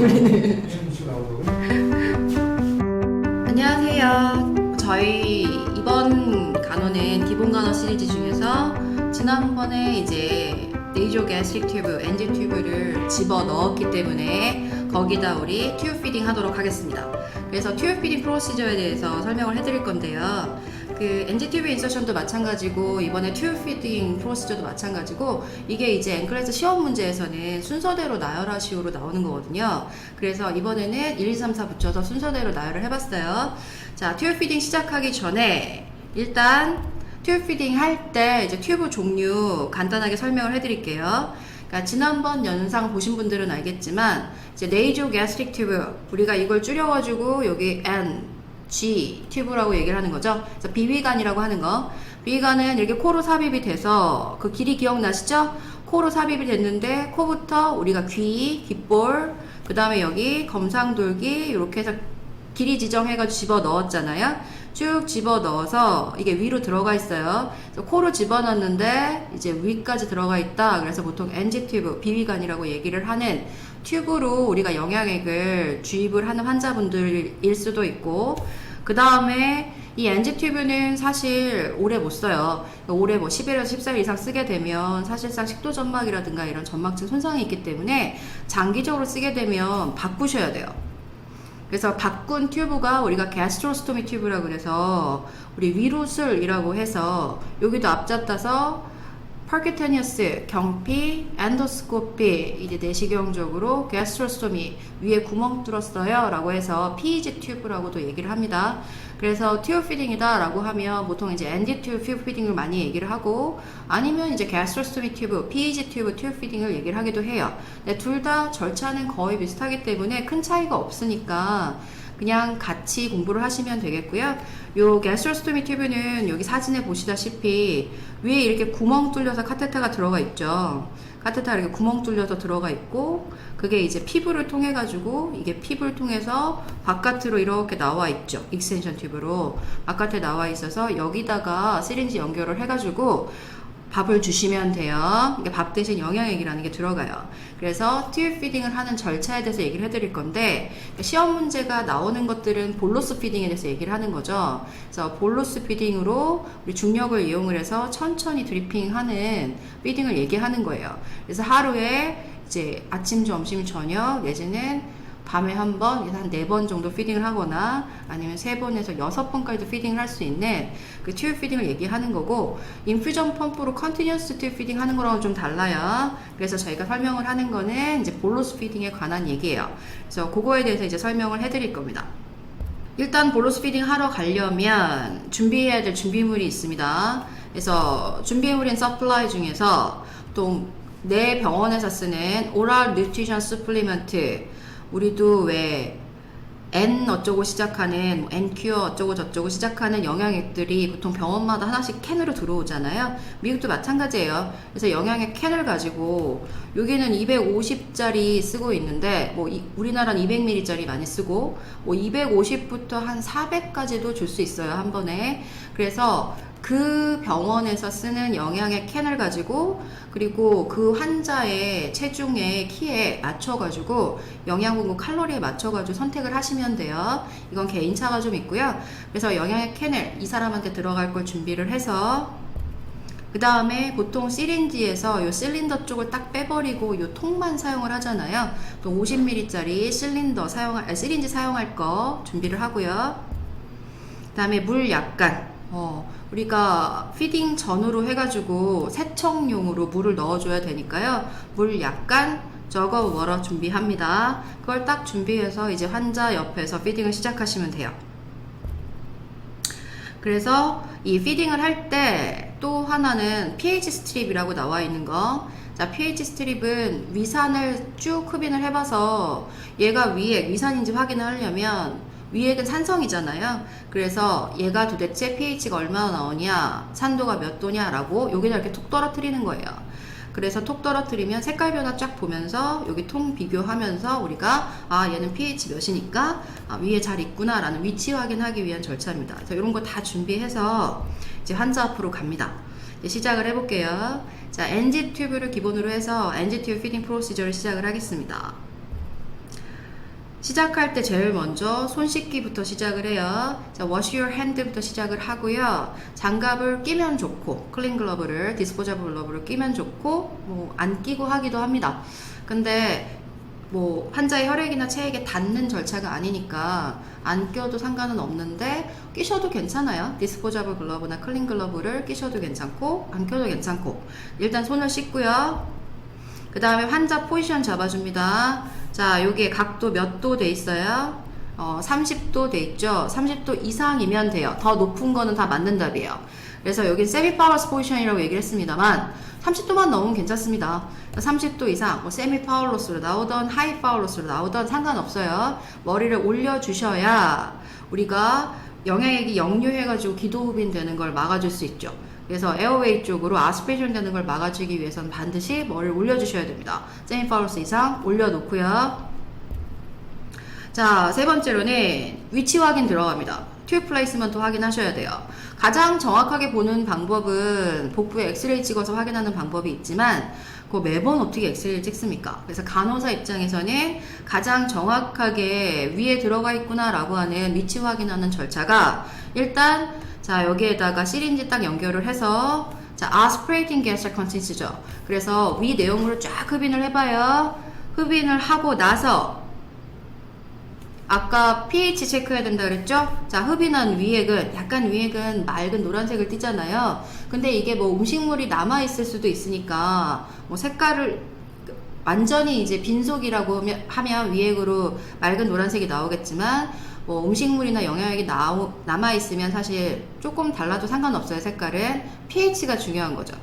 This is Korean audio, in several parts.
나오고 안녕하세요. 저희 이번 간호는 기본 간호 시리즈 중에서 지난번에 이제 네이저 가스릭 튜브, 엔지 튜브를 집어 넣었기 때문에 거기다 우리 튜브 피딩 하도록 하겠습니다. 그래서 튜브 피딩 프로시저에 대해서 설명을 해드릴 건데요. 그 튜브 인서션도 마찬가지고 이번에 튜브 피딩 프로시저도 마찬가지고 이게 이제 앵클레스 시험 문제에서는 순서대로 나열하시오로 나오는 거거든요. 그래서 이번에는 1, 2, 3, 4 붙여서 순서대로 나열을 해봤어요. 자, 튜브 피딩 시작하기 전에 일단 튜브 피딩 할 때 이제 튜브 종류 간단하게 설명을 해드릴게요. 그러니까 지난번 영상 보신 분들은 알겠지만 이제 네이저 가스틱 튜브 우리가 이걸 줄여가지고 여기 N, G 튜브라고 얘기를 하는 거죠. 그래서 비위관이라고 하는 거. 비위관은 이렇게 코로 삽입이 돼서 그 길이 기억나시죠? 코로 삽입이 됐는데 코부터 우리가 귀, 귓볼, 그 다음에 여기 검상돌기 이렇게 해서 길이 지정해가지고 집어 넣었잖아요. 쭉 집어 넣어서 이게 위로 들어가 있어요. 코로 집어 넣었는데 이제 위까지 들어가 있다. 그래서 보통 NG 튜브, 비위관이라고 얘기를 하는 튜브로 우리가 영양액을 주입을 하는 환자분들일 수도 있고, 그 다음에 이 NG 튜브는 사실 오래 못 써요. 올해 뭐 11에서 14일 이상 쓰게 되면 사실상 식도 점막이라든가 이런 점막층 손상이 있기 때문에 장기적으로 쓰게 되면 바꾸셔야 돼요. 그래서 바꾼 튜브가 우리가 게스트로스토미 튜브라고 그래서 우리 위로술이라고 해서 여기도 앞잡다서 퍼큐테니어스, 경피, 엔도스코피 이제 내시경적으로 게스트로스토미 위에 구멍 뚫었어요 라고 해서 PEG 튜브라고도 얘기를 합니다. 그래서 튜브 피딩이다 라고 하면 보통 이제 엔디 튜브 피딩을 많이 얘기를 하고 아니면 이제 게스트로스토미 튜브, PEG 튜브 튜브 피딩을 얘기를 하기도 해요. 둘다 절차는 거의 비슷하기 때문에 큰 차이가 없으니까 그냥 같이 공부를 하시면 되겠고요. 요 게스트로스토미 튜브는 여기 사진에 보시다시피 위에 이렇게 구멍 뚫려서 카테타가 들어가 있죠. 카테타 이렇게 구멍 뚫려서 들어가 있고 그게 이제 피부를 통해 가지고 이게 피부를 통해서 바깥으로 이렇게 나와 있죠. 익스텐션 튜브로 바깥에 나와 있어서 여기다가 시린지 연결을 해 가지고 밥을 주시면 돼요. 이게 밥 대신 영양액이라는 게 들어가요. 그래서 튜브 피딩을 하는 절차에 대해서 얘기를 해드릴 건데 시험 문제가 나오는 것들은 볼로스 피딩에 대해서 얘기를 하는 거죠. 그래서 볼로스 피딩으로 우리 중력을 이용을 해서 천천히 드리핑하는 피딩을 얘기하는 거예요. 그래서 하루에 이제 아침, 점심, 저녁 내지는 밤에 한 번, 한 네 번 정도 피딩을 하거나 아니면 세 번에서 여섯 번까지도 피딩을 할 수 있는 그 튜브 피딩을 얘기하는 거고 인퓨전 펌프로 컨티뉴어스 튜브 피딩 하는 거랑은 좀 달라요. 그래서 저희가 설명을 하는 거는 이제 볼로스 피딩에 관한 얘기예요. 그래서 그거에 대해서 이제 설명을 해드릴 겁니다. 일단 볼로스 피딩 하러 가려면 준비해야 될 준비물이 있습니다. 그래서 준비물인 서플라이 중에서 또 내 병원에서 쓰는 오랄 뉴트리션 서플리먼트 우리도 왜 N 어쩌고 시작하는 NQ 어쩌고 저쩌고 시작하는 영양액들이 보통 병원마다 하나씩 캔으로 들어오잖아요. 미국도 마찬가지예요. 그래서 영양액 캔을 가지고 여기는 250짜리 쓰고 있는데 뭐 이, 우리나라는 200ml짜리 많이 쓰고 뭐 250부터 한 400까지도 줄 수 있어요 한 번에. 그래서 그 병원에서 쓰는 영양의 캔을 가지고 그리고 그 환자의 체중의 키에 맞춰가지고 영양 공급 칼로리에 맞춰가지고 선택을 하시면 돼요. 이건 개인차가 좀 있고요. 그래서 영양의 캔을 이 사람한테 들어갈 걸 준비를 해서 그 다음에 보통 시린지에서 요 실린더 쪽을 딱 빼버리고 요 통만 사용을 하잖아요. 또 50ml짜리 실린더 사용할, 아, 시린지 사용할 거 준비를 하고요. 그 다음에 물 약간, 어, 우리가 피딩 전후로 해가지고 세척용으로 물을 넣어줘야 되니까요. 물 약간 저거 워러 준비합니다. 그걸 딱 준비해서 이제 환자 옆에서 피딩을 시작하시면 돼요. 그래서 이 피딩을 할 때 또 하나는 pH 스트립이라고 나와 있는 거. 자, pH 스트립은 위산을 쭉 흡인을 해봐서 얘가 위액, 위산인지 확인을 하려면 위액은 산성이잖아요. 그래서 얘가 도대체 pH가 얼마나 나오냐, 산도가 몇 도냐라고 여기다 이렇게 톡 떨어뜨리는 거예요. 그래서 톡 떨어뜨리면 색깔 변화 쫙 보면서 여기 통 비교하면서 우리가 아 얘는 pH 몇이니까 아, 위에 잘 있구나 라는 위치 확인하기 위한 절차입니다. 그래서 이런 거 다 준비해서 이제 환자 앞으로 갑니다. 이제 시작을 해볼게요. 자, NG 튜브를 기본으로 해서 NG 튜브 피딩 프로시저를 시작을 하겠습니다. 시작할 때 제일 먼저 손 씻기부터 시작을 해요. 자, wash your hand부터 시작을 하고요. 장갑을 끼면 좋고, 클린 글러브를, 디스포자블 글러브를 끼면 좋고, 뭐, 안 끼고 하기도 합니다. 근데, 뭐, 환자의 혈액이나 체액에 닿는 절차가 아니니까, 안 껴도 상관은 없는데, 끼셔도 괜찮아요. 디스포자블 글러브나 클린 글러브를 끼셔도 괜찮고, 안 껴도 괜찮고. 일단 손을 씻고요. 그 다음에 환자 포지션 잡아줍니다. 자, 여기에 각도 몇 도 돼 있어요? 어, 30도 돼 있죠? 30도 이상이면 돼요. 더 높은 거는 다 맞는 답이에요. 그래서 여기 세미 파워러스 포지션이라고 얘기를 했습니다만 30도만 넘으면 괜찮습니다. 30도 이상 뭐 세미 파워러스로 나오던 하이 파워러스로 나오던 상관없어요. 머리를 올려 주셔야 우리가 영양액이 역류해가지고 기도흡인 되는 걸 막아줄 수 있죠. 그래서 에어웨이 쪽으로 아스피레이션 되는 걸 막아주기 위해서는 반드시 머리를 올려주셔야 됩니다. 세미 파워러스 이상 올려놓고요. 자, 세 번째로는 위치 확인 들어갑니다. 튜브 플레이스먼트 확인하셔야 돼요. 가장 정확하게 보는 방법은 복부에 엑스레이 찍어서 확인하는 방법이 있지만 그 매번 어떻게 엑스레이를 찍습니까? 그래서 간호사 입장에서는 가장 정확하게 위에 들어가 있구나라고 하는 위치 확인하는 절차가 일단 자 여기에다가 시린지 딱 연결을 해서 자 아스프레이팅 게스 컨텐츠죠. 그래서 위 내용물을 쫙 흡인을 해봐요. 흡인을 하고 나서 아까 pH 체크해야 된다 그랬죠? 자, 흡인한 위액은 약간 위액은 맑은 노란색을 띠잖아요. 근데 이게 뭐 음식물이 남아 있을 수도 있으니까 뭐 색깔을 완전히 이제 빈속이라고 하면- 위액으로 맑은 노란색이 나오겠지만 뭐 음식물이나 영양액이 나오, 남아 있으면 사실 조금 달라도 상관없어요. 색깔은 pH가 중요한 거죠.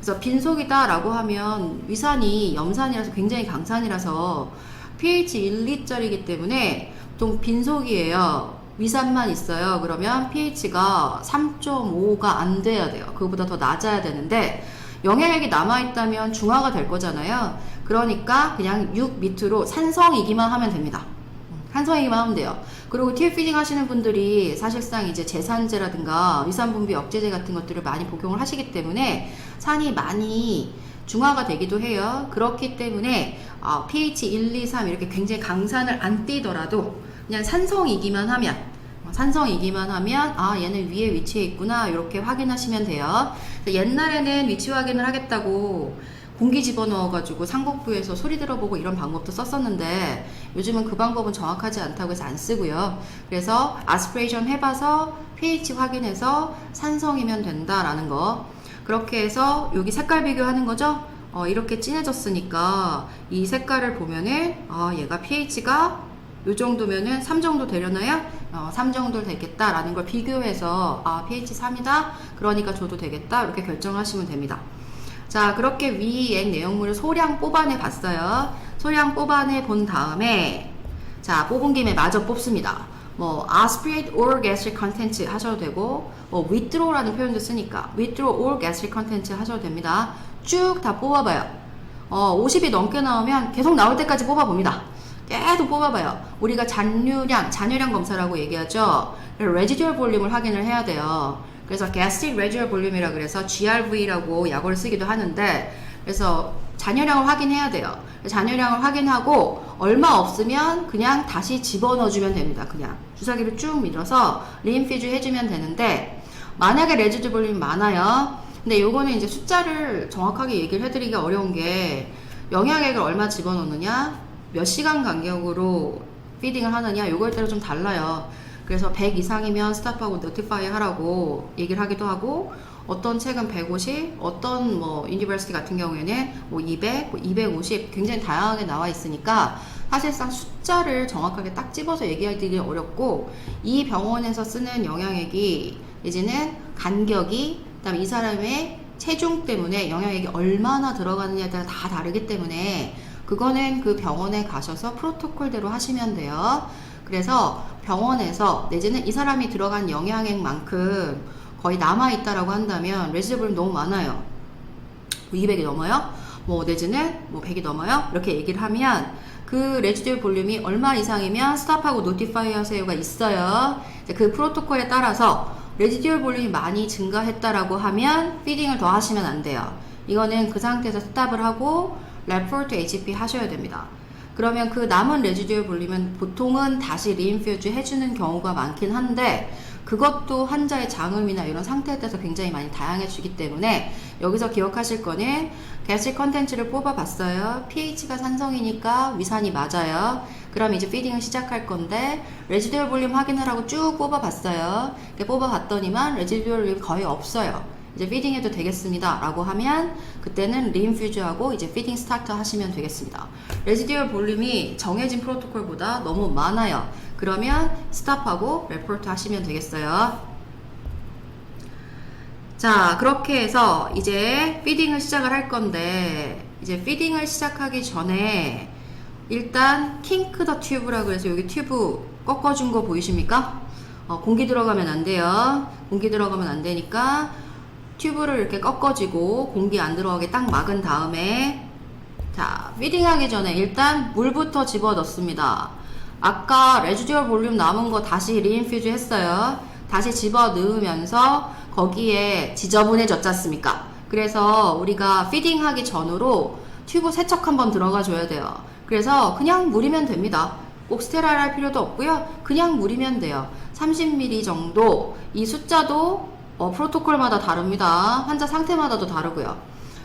그래서 빈속이다 라고 하면 위산이 염산이라서 굉장히 강산이라서 pH 1, 2짜리이기 때문에 보통 빈속이에요. 위산만 있어요. 그러면 pH가 3.5가 안 돼야 돼요. 그거보다 더 낮아야 되는데 영양액이 남아있다면 중화가 될 거잖아요. 그러니까 그냥 6 밑으로 산성이기만 하면 됩니다. 산성이기만 하면 돼요. 그리고 피딩 하시는 분들이 사실상 이제 제산제라든가 위산분비 억제제 같은 것들을 많이 복용을 하시기 때문에 산이 많이 중화가 되기도 해요. 그렇기 때문에 어, pH 1, 2, 3 이렇게 굉장히 강산을 안 띄더라도 그냥 산성이기만 하면 어, 산성이기만 하면 아 얘는 위에 위치해 있구나 이렇게 확인하시면 돼요. 옛날에는 위치 확인을 하겠다고 공기 집어넣어가지고 상복부에서 소리 들어보고 이런 방법도 썼었는데 요즘은 그 방법은 정확하지 않다고 해서 안 쓰고요. 그래서 아스피레이션 해봐서 pH 확인해서 산성이면 된다라는 거. 그렇게 해서 여기 색깔 비교하는 거죠. 어, 이렇게 진해졌으니까 이 색깔을 보면은 아 얘가 pH가 요 정도면은 3 정도 되려나요? 어, 3 정도 되겠다라는 걸 비교해서 아 pH 3이다 그러니까 줘도 되겠다 이렇게 결정하시면 됩니다. 자 그렇게 위액 내용물을 소량 뽑아내 봤어요. 소량 뽑아내 본 다음에 자 뽑은 김에 마저 뽑습니다. 뭐 aspirate or gastric content 하셔도 되고 뭐 withdraw라는 표현도 쓰니까 withdraw or gastric content 하셔도 됩니다. 쭉 다 뽑아봐요. 어, 50이 넘게 나오면 계속 나올 때까지 뽑아봅니다. 계속 뽑아봐요. 우리가 잔류량, 잔유량 검사라고 얘기하죠. 레지듀얼 볼륨을 확인을 해야 돼요. 그래서 gastric residual volume이라 그래서 GRV라고 약어를 쓰기도 하는데 그래서 잔유량을 확인해야 돼요. 잔유량을 확인하고 얼마 없으면 그냥 다시 집어넣어주면 됩니다. 그냥 주사기를 쭉 밀어서 리인피즈 해주면 되는데 만약에 레지듀 볼륨이 많아요. 근데 요거는 이제 숫자를 정확하게 얘기를 해드리기 어려운 게 영양액을 얼마 집어넣느냐, 몇 시간 간격으로 피딩을 하느냐, 요거에 따라 좀 달라요. 그래서 100 이상이면 스탑하고 노티파이 하라고 얘기를 하기도 하고, 어떤 책은 150, 어떤 뭐 유니버시티 같은 경우에는 뭐 200, 뭐 250 굉장히 다양하게 나와 있으니까 사실상 숫자를 정확하게 딱 집어서 얘기하기 어렵고 이 병원에서 쓰는 영양액이 이제는 간격이 그다음에 이 사람의 체중 때문에 영양액이 얼마나 들어가느냐에 따라 다 다르기 때문에 그거는 그 병원에 가셔서 프로토콜대로 하시면 돼요. 그래서 병원에서 내지는 이 사람이 들어간 영양액만큼 거의 남아 있다라고 한다면 레지블 너무 많아요. 200이 넘어요? 뭐 내지는 뭐 100이 넘어요? 이렇게 얘기를 하면 그 레지듀얼 볼륨이 얼마 이상이면 스탑하고 노티파이 하세요가 있어요. 그 프로토콜에 따라서 레지듀얼 볼륨이 많이 증가했다라고 하면 피딩을 더 하시면 안 돼요. 이거는 그 상태에서 스탑을 하고 레포트 HP 하셔야 됩니다. 그러면 그 남은 레지듀얼 볼륨은 보통은 다시 리인퓨즈 해주는 경우가 많긴 한데 그것도 환자의 장음이나 이런 상태에 따라서 굉장히 많이 다양해지기 때문에 여기서 기억하실 거는 가스 컨텐츠를 뽑아봤어요. pH가 산성이니까 위산이 맞아요. 그럼 이제 피딩을 시작할 건데 레지듀얼 볼륨 확인을 하고 쭉 뽑아봤어요. 뽑아봤더니만 레지듀얼 볼륨 거의 없어요. 이제 피딩 해도 되겠습니다. 라고 하면 그때는 리인퓨즈하고 이제 피딩 스타트 하시면 되겠습니다. 레지듀얼 볼륨이 정해진 프로토콜보다 너무 많아요. 그러면 스탑하고 레포트 하시면 되겠어요. 자, 그렇게 해서 이제 피딩을 시작을 할 건데 이제 피딩을 시작하기 전에 일단 킹크 더 튜브라고 해서 여기 튜브 꺾어준 거 보이십니까? 어, 공기 들어가면 안 돼요. 공기 들어가면 안 되니까 튜브를 이렇게 꺾어지고 공기 안 들어가게 딱 막은 다음에 자 피딩하기 전에 일단 물부터 집어 넣습니다. 아까 레지듀얼 볼륨 남은 거 다시 리인퓨즈 했어요. 다시 집어 넣으면서 거기에 지저분해졌지 않습니까? 그래서 우리가 피딩하기 전으로 튜브 세척 한번 들어가 줘야 돼요. 그래서 그냥 물이면 됩니다. 꼭 스테라일 할 필요도 없고요. 그냥 물이면 돼요. 30ml 정도 이 숫자도 어, 프로토콜마다 다릅니다. 환자 상태마다도 다르고요.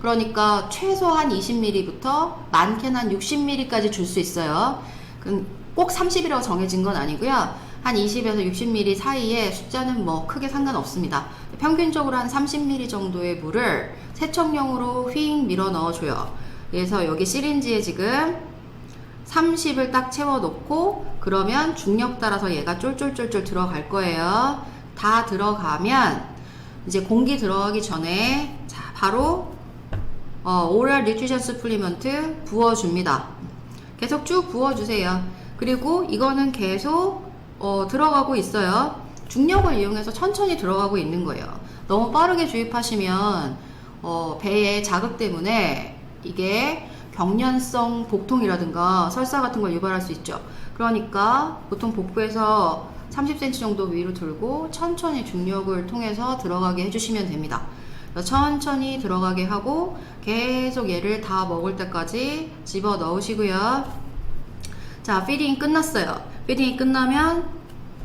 그러니까 최소한 20ml부터 많게는 한 60ml까지 줄 수 있어요. 꼭 30이라고 정해진 건 아니고요. 한 20에서 60ml 사이에 숫자는 뭐 크게 상관없습니다. 평균적으로 한 30ml 정도의 물을 세척용으로 휙 밀어 넣어줘요. 그래서 여기 시린지에 지금 30을 딱 채워 놓고 그러면 중력 따라서 얘가 쫄쫄쫄쫄 들어갈 거예요. 다 들어가면 이제 공기 들어가기 전에 자 바로 어, 오랄 뉴트리션 스플리먼트 부어줍니다. 계속 쭉 부어주세요. 그리고 이거는 계속 어, 들어가고 있어요. 중력을 이용해서 천천히 들어가고 있는 거예요. 너무 빠르게 주입하시면 어, 배의 자극 때문에 이게 경련성 복통이라든가 설사 같은 걸 유발할 수 있죠. 그러니까 보통 복부에서 30cm 정도 위로 들고 천천히 중력을 통해서 들어가게 해주시면 됩니다. 천천히 들어가게 하고 계속 얘를 다 먹을 때까지 집어 넣으시고요. 자, 피딩이 끝났어요. 피딩이 끝나면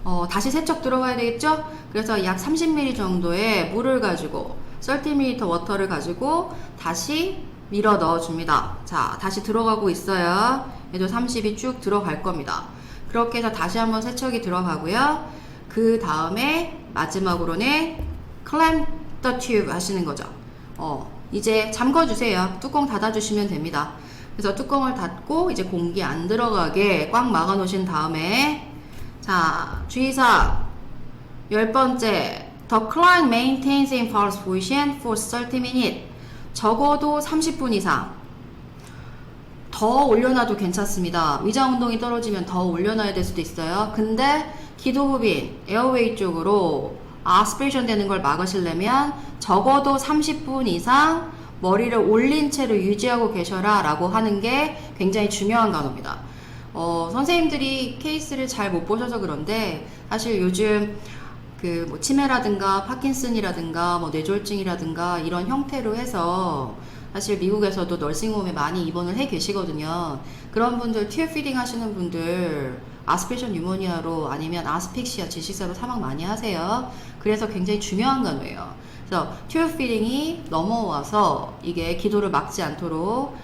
어, 다시 세척 들어가야 되겠죠? 그래서 약 30ml 정도의 물을 가지고 30ml 워터를 가지고 다시 밀어 넣어 줍니다. 자, 다시 들어가고 있어요. 얘도 30이 쭉 들어갈 겁니다. 그렇게 해서 다시 한번 세척이 들어가고요. 그 다음에 마지막으로는 clamp the 하시는 거죠. 어, 이제 잠궈 주세요. 뚜껑 닫아 주시면 됩니다. 그래서 뚜껑을 닫고 이제 공기 안 들어가게 꽉 막아 놓으신 다음에 자, 주의사항 열 번째 The client maintains in pulse position for 30 minutes 적어도 30분 이상 더 올려놔도 괜찮습니다. 위장 운동이 떨어지면 더 올려놔야 될 수도 있어요. 근데 기도흡인, 에어웨이 쪽으로 아스피레이션 되는 걸 막으시려면 적어도 30분 이상 머리를 올린 채로 유지하고 계셔라 라고 하는 게 굉장히 중요한 단어입니다. 어, 선생님들이 케이스를 잘 못 보셔서 그런데 사실 요즘 그 뭐 치매라든가 파킨슨이라든가 뭐 뇌졸중이라든가 이런 형태로 해서 사실 미국에서도 널싱홈에 많이 입원을 해 계시거든요. 그런 분들 티어 피딩 하시는 분들 아스피레이션 유모니아로 아니면 아스픽시아 질식사로 사망 많이 하세요. 그래서 굉장히 중요한 간호예요. 그래서 티어 피딩이 넘어와서 이게 기도를 막지 않도록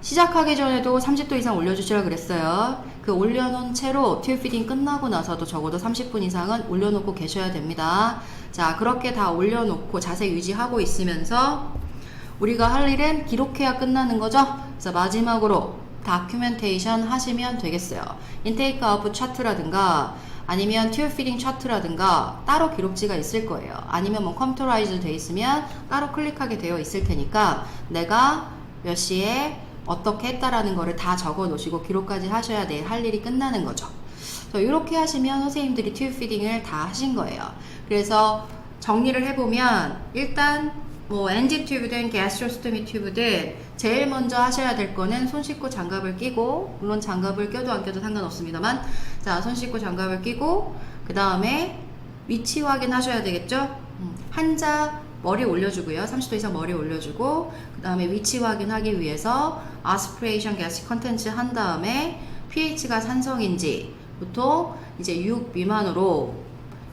시작하기 전에도 30도 이상 올려주시라 그랬어요. 그 올려놓은 채로 튜 피딩 끝나고 나서도 적어도 30분 이상은 올려놓고 계셔야 됩니다. 자, 그렇게 다 올려놓고 자세 유지하고 있으면서 우리가 할 일은 기록해야 끝나는 거죠. 그래서 마지막으로 다큐멘테이션 하시면 되겠어요. 인테이크 아웃풋 차트라든가 아니면 튜 피딩 차트라든가 따로 기록지가 있을 거예요. 아니면 뭐 컴퓨터라이즈 돼 있으면 따로 클릭하게 되어 있을 테니까 내가 몇 시에 어떻게 했다라는 거를 다 적어 놓으시고 기록까지 하셔야 내일 할 일이 끝나는 거죠. 이렇게 하시면 선생님들이 튜 피딩을 다 하신 거예요. 그래서 정리를 해보면 일단 뭐 NG 튜브든 가스트로스토미 튜브든 제일 먼저 하셔야 될 거는 손 씻고 장갑을 끼고 물론 장갑을 껴도 안 껴도 상관없습니다만 자 손 씻고 장갑을 끼고 그 다음에 위치 확인하셔야 되겠죠. 음, 환자 머리 올려주고요. 30도 이상 머리 올려주고 그 다음에 위치 확인하기 위해서 아스피레이션 가스 컨텐츠 한 다음에 pH가 산성인지 보통 이제 6 미만으로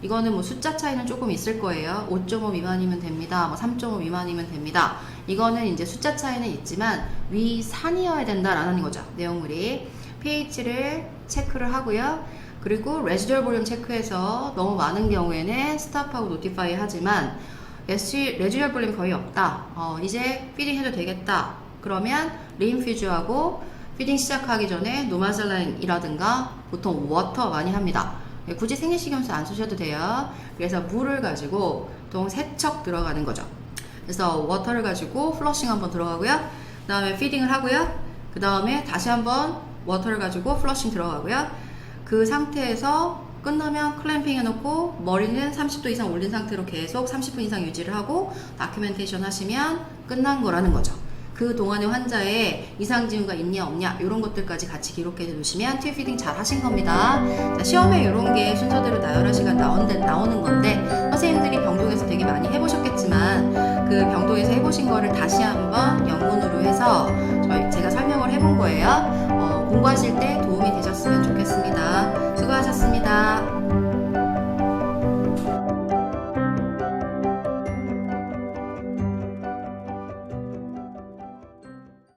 이거는 뭐 숫자 차이는 조금 있을 거예요. 5.5 미만이면 됩니다. 뭐 3.5 미만이면 됩니다. 이거는 이제 숫자 차이는 있지만 위산이어야 된다라는 거죠. 내용물이 pH를 체크를 하고요. 그리고 레지듀얼 볼륨 체크해서 너무 많은 경우에는 스탑하고 노티파이 하지만 레지듀얼 볼륨 거의 없다. 어, 이제 피딩 해도 되겠다. 그러면 리인퓨즈하고 피딩 시작하기 전에 노마셀라인이라든가 보통 워터 많이 합니다. 예, 굳이 생리식염수 안 쓰셔도 돼요. 그래서 물을 가지고 보통 세척 들어가는 거죠. 그래서 워터를 가지고 플러싱 한번 들어가고요. 그 다음에 피딩을 하고요. 그 다음에 다시 한번 워터를 가지고 플러싱 들어가고요. 그 상태에서 끝나면 클램핑 해놓고 머리는 30도 이상 올린 상태로 계속 30분 이상 유지를 하고 다큐멘테이션 하시면 끝난 거라는 거죠. 그 동안에 환자의 이상 징후가 있냐 없냐 이런 것들까지 같이 기록해 두시면 티 피딩 잘 하신 겁니다. 자, 시험에 이런 게 순서대로 나열할 시간 나온, 나오는 건데 선생님들이 병동에서 되게 많이 해보셨겠지만 그 병동에서 해보신 거를 다시 한번 영문으로 해서 저희 제가 설명을 해본 거예요. 어, 공부하실 때 도움이 되셨으면 좋겠습니다. 수고하셨습니다.